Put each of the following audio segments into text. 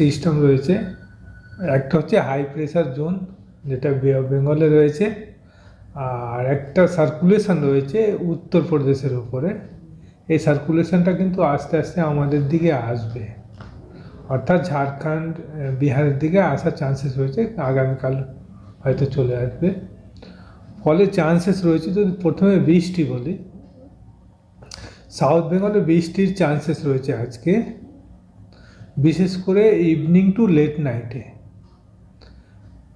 System রয়েছে। একটা হচ্ছে হাই প্রেশার জোন যেটা বেঙ্গলে রয়েছে। আর একটা সার্কুলেশন রয়েছে উত্তরপ্রদেশের উপরে। এই সার্কুলেশনটা কিন্তু আস্তে আস্তে আমাদের দিকে আসবে। অর্থাৎ ঝাড়খণ্ড বিহারের দিকে আসার চান্সেস রয়েছে। আগামীকাল হয়তো চলে আসবে। ফলে চান্সেস রয়েছে যদি প্রথমে বৃষ্টি বলি সাউথ বেঙ্গলে বৃষ্টির চান্সেস রয়েছে আজকে। বিশেষ করে ইভিনিং টু লেট নাইটে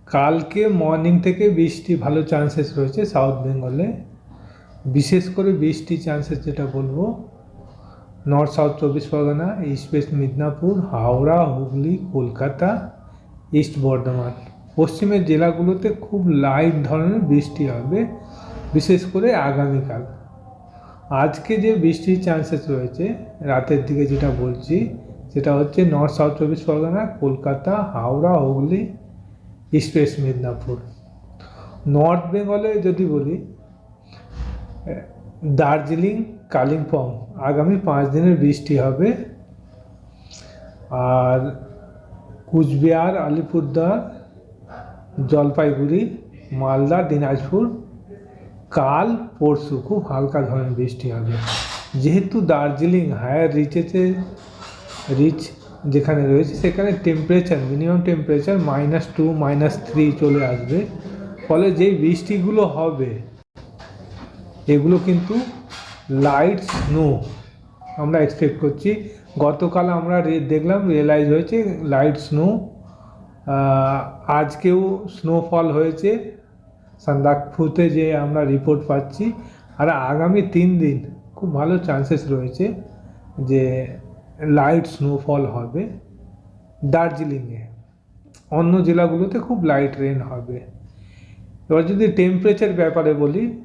কালকে মর্নিং থেকে বৃষ্টি ভালো চান্সেস রয়েছে সাউথ বেঙ্গলে বিশেষ করে বৃষ্টি চান্সেস যেটা বলব নর্থ সাউথ চব্বিশ Pargana east west Midnapore, Howrah, Hooghly, Kolkata east Bardhaman. পশ্চিমের জেলাগুলোতে খুব লাইট ধরনের বৃষ্টি হবে, বিশেষ করে আগামীকাল। আজকে যে বৃষ্টির চান্সেস রয়েছে, রাতের দিকে যেটা বলছি সেটা হচ্ছে নর্থ সাউথ চব্বিশ Pargana, Kolkata, Howrah, Hooghly east west Midnapore. North বেঙ্গলে যদি বলি দার্জিলিং, কালিম্পং, আগামী পাঁচ দিনের বৃষ্টি হবে। আর কুচবিহার, আলিপুরদুয়ার, জলপাইগুড়ি, মালদা, দিনাজপুর, কাল পরশু খুব হালকা ধরনের বৃষ্টি হবে। যেহেতু দার্জিলিং হায়ার রিচেতে রিচ যেখানে রয়েছে, সেখানে temperature minimum temperature minus two minus three চলে আসবে। ফলে যেই বৃষ্টিগুলো হবে, এগুলো কিন্তু লাইট স্নো আমরা এক্সপেক্ট করছি, গতকাল আমরা দেখলাম রিয়েলাইজ হয়েছে লাইট স্নো আজকেও স্নোফল হয়েছে। সান্দাকফুতে যে আমরা রিপোর্ট পাচ্ছি, আর আগামী তিন দিন খুব ভালো চান্সেস রয়েছে যে লাইট স্নোফল হবে দার্জিলিংয়ে। অন্য জেলাগুলোতে খুব লাইট রেন হবে। এবার যদি টেম্পারেচার ব্যাপারে বলি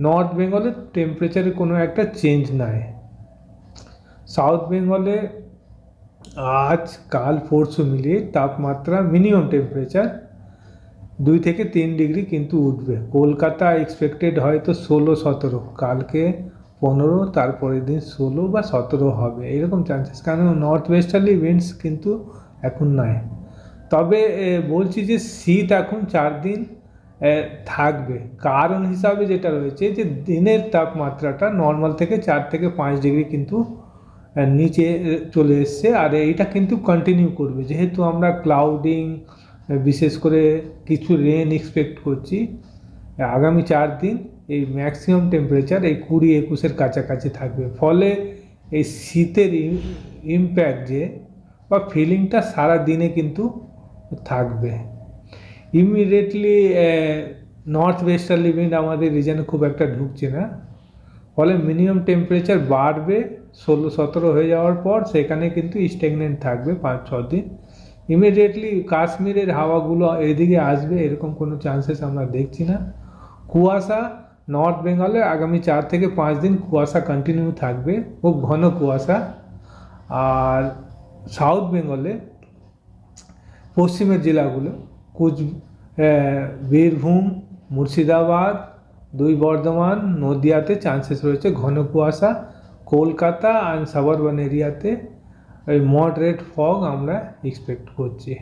নর্থ বেঙ্গলে টেম্পারেচারে কোনো একটা চেঞ্জ নাই। সাউথ বেঙ্গলে আজ, কাল, পরশু মিলিয়ে তাপমাত্রা মিনিমাম টেম্পারেচার দুই থেকে তিন ডিগ্রি কিন্তু উঠবে। কলকাতা এক্সপেক্টেড হয়তো ষোলো সতেরো। কালকে পনেরো, তারপরের দিন ষোলো বা সতেরো হবে। এরকম চান্সেস কারণ নর্থ ওয়েস্টার্লি উইন্ডস কিন্তু এখন নাই। তবে বলছি যে শীত এখন চার দিন থাকবে। কারণ হিসাবে যেটা রয়েছে যে দিনের তাপমাত্রাটা নর্মাল থেকে চার থেকে পাঁচ ডিগ্রি কিন্তু নিচে চলে এসছে। আর এইটা কিন্তু কন্টিনিউ করবে। যেহেতু আমরা ক্লাউডিং বিশেষ করে কিছু রেন এক্সপেক্ট করছি আগামী চার দিন এই ম্যাক্সিমাম টেম্পারেচার এই কুড়ি একুশের কাছাকাছি থাকবে। ফলে এই শীতের ইম্প্যাক্ট যে বা ফিলিংটা সারা দিনে কিন্তু থাকবে। ইমিডিয়েটলি নর্থ ওয়েস্টার্লি উইন্ড আমাদের রিজনে খুব একটা ঢুকছে না। ফলে মিনিমাম টেম্পারেচার বাড়বে, ষোলো সতেরো হয়ে যাওয়ার পর সেখানে কিন্তু স্টেগনেন্ট থাকবে পাঁচ, ছ দিন। ইমিডিয়েটলি কাশ্মীরের হাওয়াগুলো এদিকে আসবে, এরকম কোনো চান্সেস আমরা দেখছি না। কুয়াশা নর্থ বেঙ্গলে আগামী চার থেকে পাঁচ দিন কুয়াশা কন্টিনিউ থাকবে, খুব ঘন কুয়াশা। আর সাউথ বেঙ্গলে পশ্চিমের জেলাগুলো, কুচ বীরভূম, মুর্শিদাবাদ, দুই বর্ধমান, নদিয়াতে চান্সেস রয়েছে ঘন কুয়াশা। কলকাতা অ্যান্ড সাবারবান এরিয়াতে ওই মডারেট ফগ আমরা এক্সপেক্ট করছি।